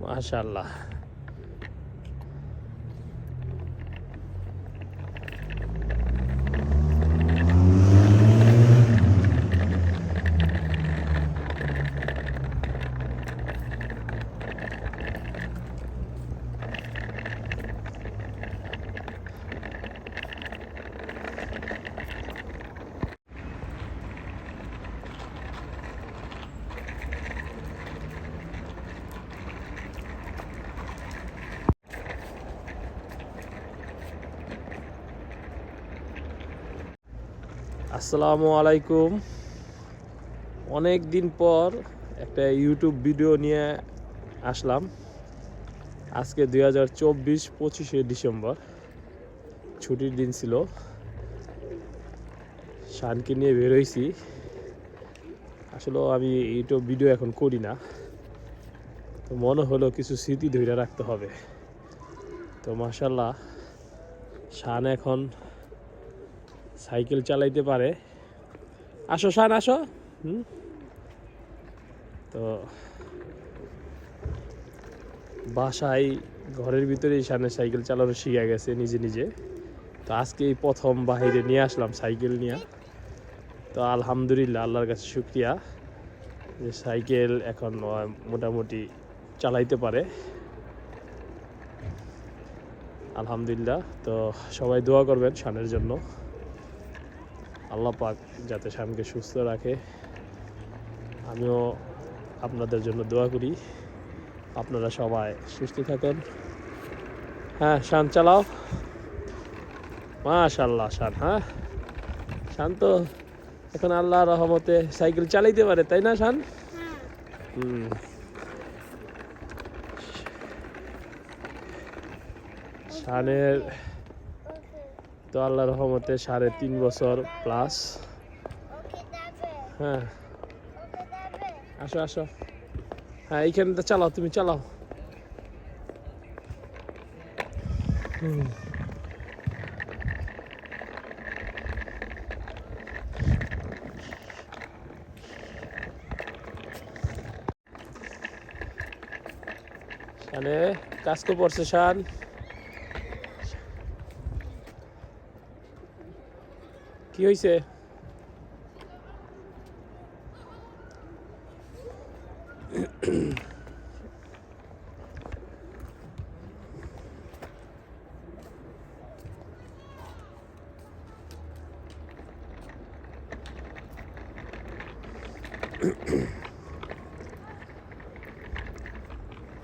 মাশাল্লাহ আসসালামু আলাইকুম। অনেক দিন পর একটা ইউটিউব ভিডিও নিয়ে আসলাম। আজকে দুই হাজার চব্বিশ পঁচিশে ডিসেম্বর। ছুটির দিন ছিল। শানকে নিয়ে বেরোইছি আসলে আমি ইউটিউব ভিডিও এখন করি না। তো মনে হলো কিছু স্মৃতি ধরে রাখতে হবে। তো মাসাল্লাহ শান এখন সাইকেল চালাইতে পারে। আসো, শান, আসো। তো বাসায়, ঘরের ভিতরেই শানে সাইকেল চালানো শিখে গেছে নিজে নিজে। তো আজকে এই প্রথম বাইরে নিয়ে আসলাম সাইকেল নিয়ে। তো আলহামদুলিল্লাহ, আল্লাহর কাছে শুক্রিয়া যে সাইকেল এখন মোটামুটি চালাইতে পারে। আলহামদুলিল্লাহ। তো সবাই দোয়া করবেন শানের জন্য। আল্লাহ পাক যাতে শানকে সুস্থ রাখে। আমিও আপনাদের জন্য দোয়া করি। আপনারা সবাই সুস্থ থাকুন। হ্যাঁ শান চালাও। মাশাল্লাহ শান হ্যাঁ? শান তো এখন আল্লাহ রহমতে সাইকেল চালাইতে পারে, তাই না, শান? হুম। শানের তো আল্লাহ রহমতে সাড়ে তিন বছর প্লাস হ্যাঁ। আসো আসো। হ্যাঁ এইখানে তো চালাও, তুমি চালাও। হুম। শানে, কাজ তো পড়ছে শান। কি হয়েছে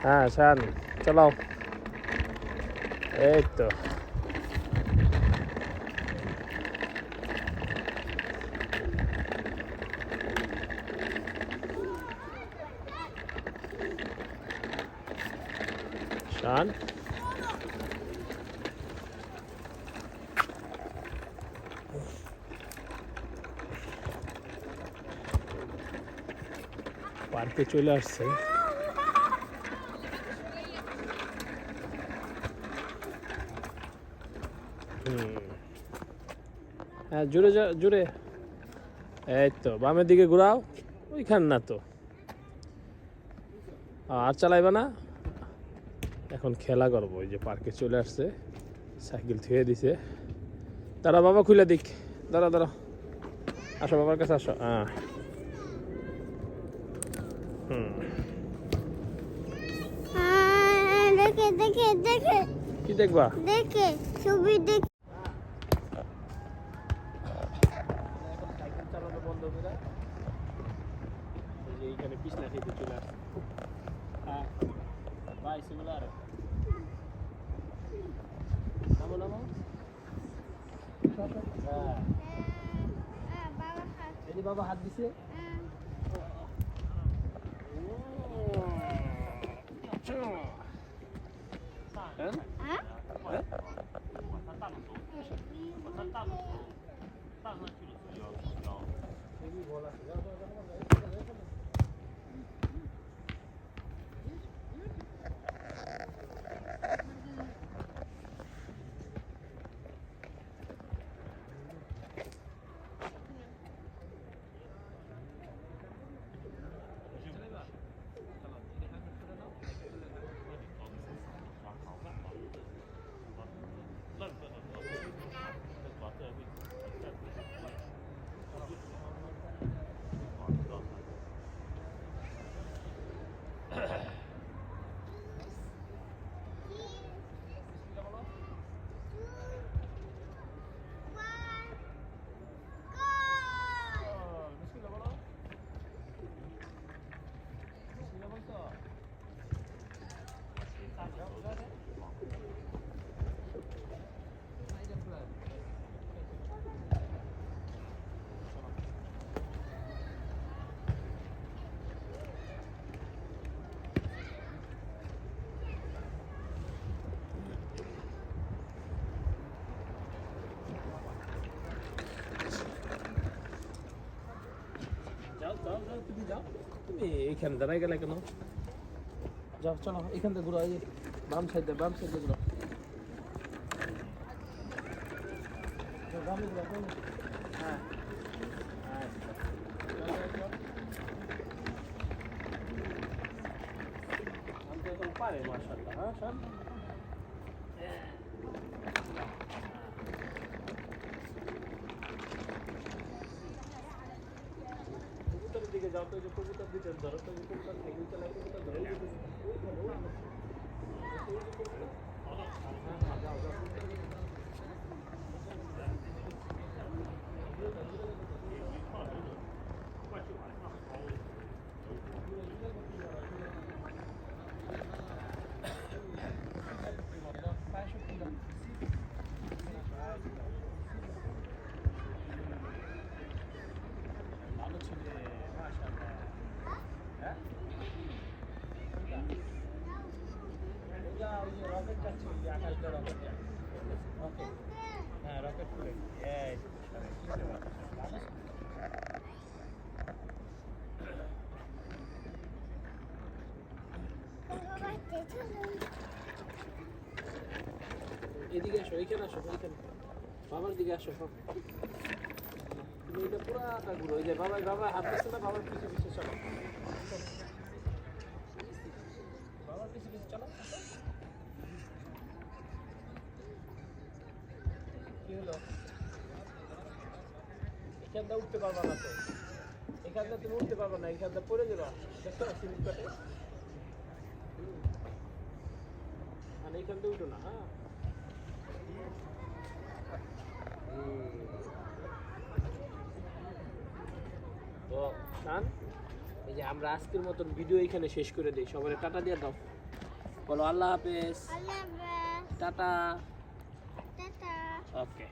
হ্যাঁ শান চালাও এই তো শান পার্কে চলে আসছে। হ্যাঁ যা জুড়ে এই তো, বামের দিকে ঘুরাও, ওইখান না তো। আর চালাইবা না? এখন খেলা করব ওই যে পার্কে চলে আসছে সাইকেল থুয়ে দিছে। দাঁড়া বাবা খুলে দিক। দাঁড়া দাঁড়া। আসো বাবার কাছে আসো। হ্যাঁ হুম। দেখে দেখে দেখে। কি দেখবা? দেখে ছবি দেখে। এইখানে পিছলা খেতে চলে আসছে। হ্যাঁ। বাই সিমিলার হ্যাঁ। বাবা হাত দিছে। বলা হ্যাঁ? তুমি এইখানে দাঁড়াই গেলে কেন যাও, চলো এখান থেকে ঘুরো, এই বাম সাইডে বাম সাইডে ঘুরো যাও। হ্যাঁ এখন পারে মাশাআল্লাহ হ্যাঁ শান কবুতরের দিকে যাও তো ওই যে কবুতর দিতে ধরো তো ওই যে কবুতর থেকে চলে কবুতর ধরে ওই যে কবুতর, ওই ধরো, ওই ধরো। ওই যে কবুতর। হ্যাঁ, হ্যাঁ, যাও, যাও। ভালো ছেলে মাশাআল্লাহ হ্যাঁ ওইটা ওই যে রকেট যাচ্ছে হ্যাঁ এদিকে আসো এইখানে আসো এইখানে বাবার দিকে আসো সব তুমি পুরো আটা ঘুরো ওই যে বাবা বাবা হাঁটতেছে না, বাবার পিছু পিছু চলো। বাবার পিছু পিছু চলো। এখানটা উঠতে পারবা না তো। এখানটা তুমি উঠতে পারবা না এখানটা পড়ে যাবা। দেখছ না কাটে। আর এইখানটা উঠো না হ্যাঁ। তো এই যে আমরা আজকের মতন ভিডিও এখানে শেষ করে দিই। সবাই টাটা দিয়ে দাও। বলো আল্লাহ হাফেজ। টাটা। টাটা ওকে